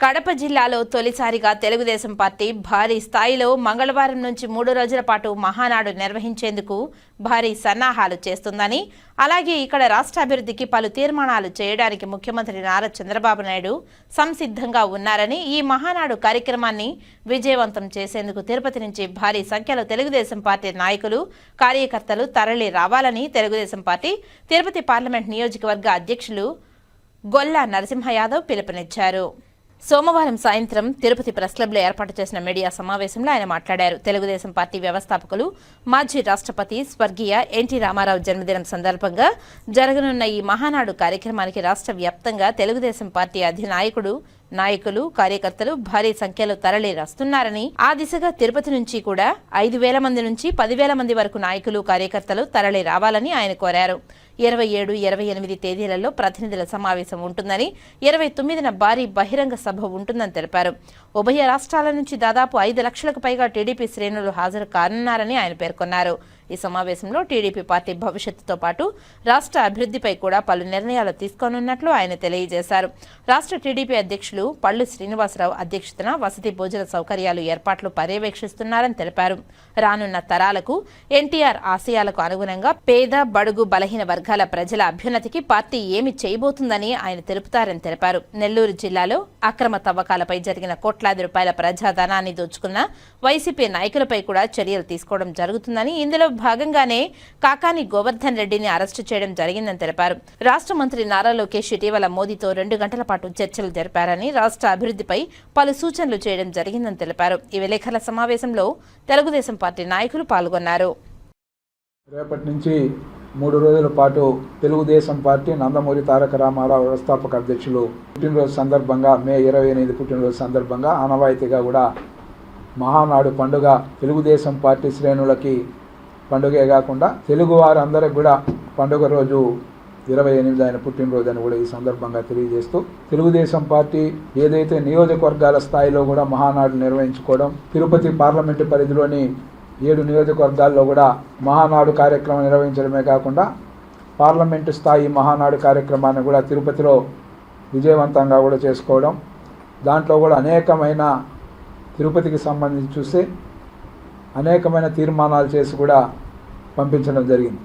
కడప జిల్లాలో తొలిసారిగా తెలుగుదేశం పార్టీ భారీ స్థాయిలో మంగళవారం నుంచి మూడు రోజుల పాటు మహానాడు నిర్వహించేందుకు భారీ సన్నాహాలు చేస్తుందని అలాగే ఇక్కడ రాష్ట్ర అభివృద్ధికి పలు తీర్మానాలు చేయడానికి ముఖ్యమంత్రి నారా చంద్రబాబు నాయుడు సంసిద్ధంగా ఉన్నారని ఈ మహానాడు కార్యక్రమాన్ని విజయవంతం చేసేందుకు తిరుపతి నుంచి భారీ సంఖ్యలో తెలుగుదేశం పార్టీ నాయకులు కార్యకర్తలు తరలి రావాలని తెలుగుదేశం పార్టీ తిరుపతి పార్లమెంట్ నియోజకవర్గ అధ్యక్షులు గొల్లా నరసింహ యాదవ్ పిలుపునిచ్చారు. సోమవారం సాయంత్రం తిరుపతి ప్రెస్ క్లబ్లో ఏర్పాటు చేసిన మీడియా సమావేశంలో ఆయన మాట్లాడారు. తెలుగుదేశం పార్టీ వ్యవస్థాపకులు మాజీ రాష్ట్రపతి స్వర్గీయ ఎన్టీ రామారావు జన్మదినం సందర్భంగా జరగనున్న ఈ మహానాడు కార్యక్రమానికి రాష్ట్ర వ్యాప్తంగా తెలుగుదేశం పార్టీ అధినాయకుడు నాయకులు కార్యకర్తలు భారీ సంఖ్యలో తరలి వస్తున్నారని ఆ దిశగా తిరుపతి నుంచి కూడా ఐదు వేల మంది నుంచి పదివేల మంది వరకు నాయకులు కార్యకర్తలు తరలి రావాలని ఆయన కోరారు. ఇరవై ఏడు ఇరవై ఎనిమిది తేదీలలో ప్రతినిధుల సమావేశం ఉంటుందని ఇరవై తొమ్మిదిన భారీ బహిరంగ సభ ఉంటుందని తెలిపారు. ఉభయ రాష్ట్రాల నుంచి దాదాపు ఐదు లక్షలకు పైగా టీడీపీ శ్రేణులు హాజరు కానున్నారని ఆయన పేర్కొన్నారు. ఈ సమావేశంలో టీడీపీ పార్టీ భవిష్యత్తుతో పాటు రాష్ట్ర అభివృద్ధిపై కూడా పలు నిర్ణయాలు తీసుకోనున్నట్లు ఆయన తెలియజేశారు. రాష్ట్ర టీడీపీ అధ్యక్షులు పళ్ళు శ్రీనివాసరావు అధ్యక్షతన వసతి భోజన సౌకర్యాలు ఏర్పాట్లు పర్యవేక్షిస్తున్నారని తెలిపారు. రానున్న తరాలకు ఎన్టీఆర్ ఆశయాలకు అనుగుణంగా పేద బడుగు బలహీన వర్గాల ప్రజల అభ్యున్నతికి పార్టీ ఏమి చేయబోతుందని ఆయన తెలుపుతారని తెలిపారు. నెల్లూరు జిల్లాలో అక్రమ తవ్వకాలపై జరిగిన కోట్లాది రూపాయల ప్రజాధనాన్ని దోచుకున్న వైసీపీ నాయకులపై కూడా చర్యలు తీసుకోవడం జరుగుతుందని ఇందులో భాగంగానే కాకాని గోవర్ధన్ రెడ్డిని అరెస్టు చేయడం జరిగిందని తెలిపారు. రాష్ట్ర మంత్రి నారా లోకేష్ ఇటీవల మోదీతో రెండు గంటల పాటు చర్చలు జరిపారని రాష్ట్ర అభివృద్ధిపై పలు సూచనలు చేయడం జరిగిందని తెలిపారు. ఈ విలేకరుల సమావేశంలో తెలుగుదేశం పార్టీ నాయకులు పాల్గొన్నారు. రేపటి నుంచి మూడు రోజుల పాటు తెలుగుదేశం పార్టీ నందమూరి తారక రామారావు వ్యవస్థాపక అధ్యక్షులు పుట్టినరోజు సందర్భంగా మే ఇరవై ఎనిమిది పుట్టినరోజు సందర్భంగా ఆనవాయితీగా కూడా మహానాడు పండుగ తెలుగుదేశం పార్టీ శ్రేణులకి పండుగే కాకుండా తెలుగు వారందరికి కూడా పండుగ రోజు ఇరవై ఎనిమిది ఆయన పుట్టినరోజు అని కూడా ఈ సందర్భంగా తెలియజేస్తూ తెలుగుదేశం పార్టీ ఏదైతే నియోజకవర్గాల స్థాయిలో కూడా మహానాడు నిర్వహించుకోవడం తిరుపతి పార్లమెంటు పరిధిలోని ఏడు నియోజకవర్గాల్లో కూడా మహానాడు కార్యక్రమం నిర్వహించడమే కాకుండా పార్లమెంటు స్థాయి మహానాడు కార్యక్రమాన్ని కూడా తిరుపతిలో విజయవంతంగా కూడా చేసుకోవడం దాంట్లో కూడా అనేకమైన తిరుపతికి సంబంధించి చూస్తే అనేకమైన తీర్మానాలు చేసి కూడా పంపించడం జరిగింది.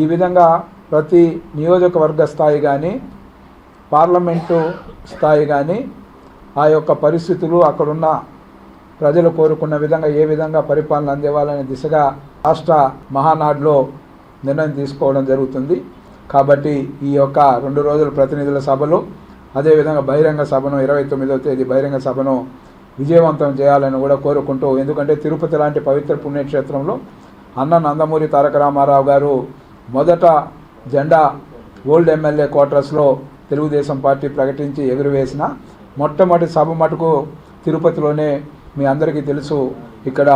ఈ విధంగా ప్రతి నియోజకవర్గ స్థాయి కానీ పార్లమెంటు స్థాయి కానీ ఆ యొక్క పరిస్థితులు అక్కడున్న ప్రజలు కోరుకున్న విధంగా ఏ విధంగా పరిపాలన అందివ్వాలనే దిశగా రాష్ట్ర మహానాడులో నిర్ణయం తీసుకోవడం జరుగుతుంది. కాబట్టి ఈ యొక్క రెండు రోజుల ప్రతినిధుల సభలు అదేవిధంగా బహిరంగ సభను ఇరవై తొమ్మిదవ తేదీ బహిరంగ సభను విజయవంతం చేయాలని కూడా కోరుకుంటూ ఎందుకంటే తిరుపతి లాంటి పవిత్ర పుణ్యక్షేత్రంలో అన్న నందమూరి తారక రామారావు గారు మొదట జెండా ఓల్డ్ ఎమ్మెల్యే క్వార్టర్స్లో తెలుగుదేశం పార్టీ ప్రకటించి ఎగురవేసిన. మొట్టమొదటి సభ మటుకు తిరుపతిలోనే మీ అందరికీ తెలుసు ఇక్కడ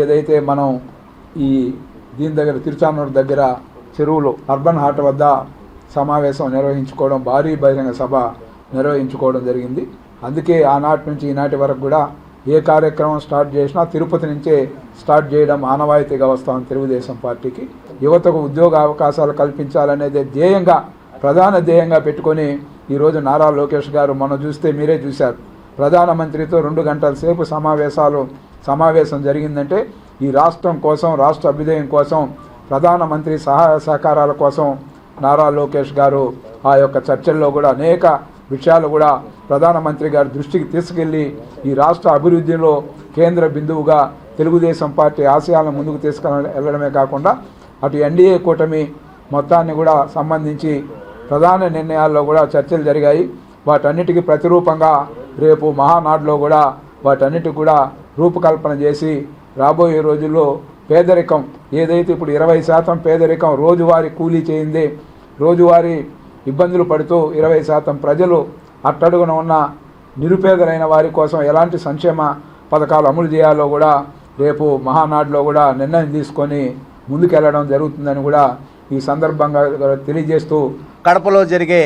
ఏదైతే మనం ఈ దీని దగ్గర తిరుచానూరు దగ్గర చెరువులు అర్బన్ హాట్ వద్ద సమావేశం నిర్వహించుకోవడం భారీ బహిరంగ సభ. నిర్వహించుకోవడం జరిగింది. అందుకే ఆనాటి నుంచి ఈనాటి వరకు కూడా ఏ కార్యక్రమం స్టార్ట్ చేసినా తిరుపతి నుంచే స్టార్ట్ చేయడం ఆనవాయితీగా వస్తాం తెలుగుదేశం పార్టీకి. యువతకు ఉద్యోగ అవకాశాలు కల్పించాలనేదే ధ్యేయంగా ప్రధాన ధ్యేయంగా పెట్టుకొని ఈరోజు నారా లోకేష్ గారు మనం చూస్తే మీరే చూశారు. ప్రధానమంత్రితో రెండు గంటల సేపు సమావేశాలు సమావేశం జరిగిందంటే ఈ రాష్ట్రం కోసం రాష్ట్ర అభ్యుదయం కోసం ప్రధానమంత్రి సహాయ సహకారాల కోసం నారా లోకేష్ గారు ఆ యొక్క చర్చల్లో కూడా అనేక విషయాలు కూడా ప్రధానమంత్రి గారి దృష్టికి తీసుకెళ్ళి ఈ రాష్ట్ర అభివృద్ధిలో కేంద్ర బిందువుగా తెలుగుదేశం పార్టీ ఆశయాలను ముందుకు తీసుకెళ్ళ వెళ్ళడమే కాకుండా అటు ఎన్డీఏ కూటమి మొత్తాన్ని కూడా సంబంధించి ప్రధాన నిర్ణయాల్లో కూడా చర్చలు జరిగాయి. వాటన్నిటికీ ప్రతిరూపంగా రేపు మహానాడులో కూడా వాటన్నిటికి కూడా రూపకల్పన చేసి రాబోయే రోజుల్లో పేదరికం ఏదైతే ఇప్పుడు ఇరవై శాతం పేదరికం రోజువారీ కూలీ చేయింది రోజువారీ ఇబ్బందులు పడుతూ ఇరవై శాతం ప్రజలు అట్టడుగున ఉన్న నిరుపేదలైన వారి కోసం ఎలాంటి సంక్షేమ పథకాలు అమలు చేయాలో కూడా రేపు మహానాడులో కూడా నిర్ణయం తీసుకొని ముందుకెళ్ళడం జరుగుతుందని కూడా ఈ సందర్భంగా తెలియజేస్తూ కడపలో జరిగే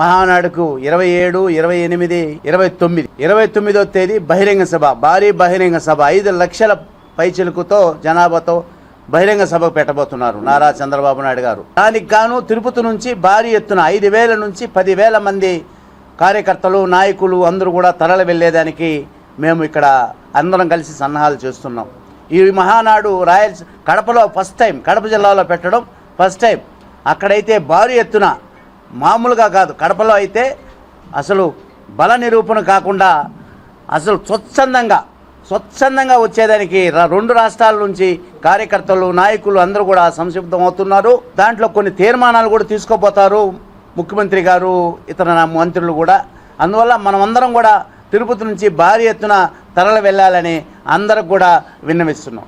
మహానాడుకు ఇరవై ఏడు ఇరవై ఎనిమిది ఇరవై తొమ్మిది. ఇరవై తొమ్మిదో తేదీ బహిరంగ సభ భారీ బహిరంగ సభ. ఐదు లక్షల పైచిలుకుతో జనాభాతో బహిరంగ సభ పెట్టబోతున్నారు నారా చంద్రబాబు నాయుడు గారు. దానికి గాను తిరుపతి నుంచి భారీ ఎత్తున ఐదు వేల నుంచి పదివేల మంది కార్యకర్తలు నాయకులు అందరూ కూడా తరలి వెళ్ళేదానికి మేము ఇక్కడ అందరం కలిసి సన్నాహాలు చేస్తున్నాం. ఈ మహానాడు రాయల్స్ కడపలో ఫస్ట్ టైం కడప జిల్లాలో పెట్టడం ఫస్ట్ టైం అక్కడైతే భారీ ఎత్తున మామూలుగా కాదు కడపలో అయితే అసలు బల నిరూపణ కాకుండా అసలు స్వచ్ఛందంగా స్వచ్ఛందంగా వచ్చేదానికి రెండు రాష్ట్రాల నుంచి కార్యకర్తలు నాయకులు అందరూ కూడా సంసిద్ధం అవుతున్నారు దాంట్లో కొన్ని తీర్మానాలు కూడా తీసుకోపోతారు ముఖ్యమంత్రి గారు ఇతర మంత్రులు కూడా. అందువల్ల మనమందరం కూడా తిరుపతి నుంచి భారీ ఎత్తున తరలి వెళ్ళాలని అందరికి కూడా విన్నవిస్తున్నాం.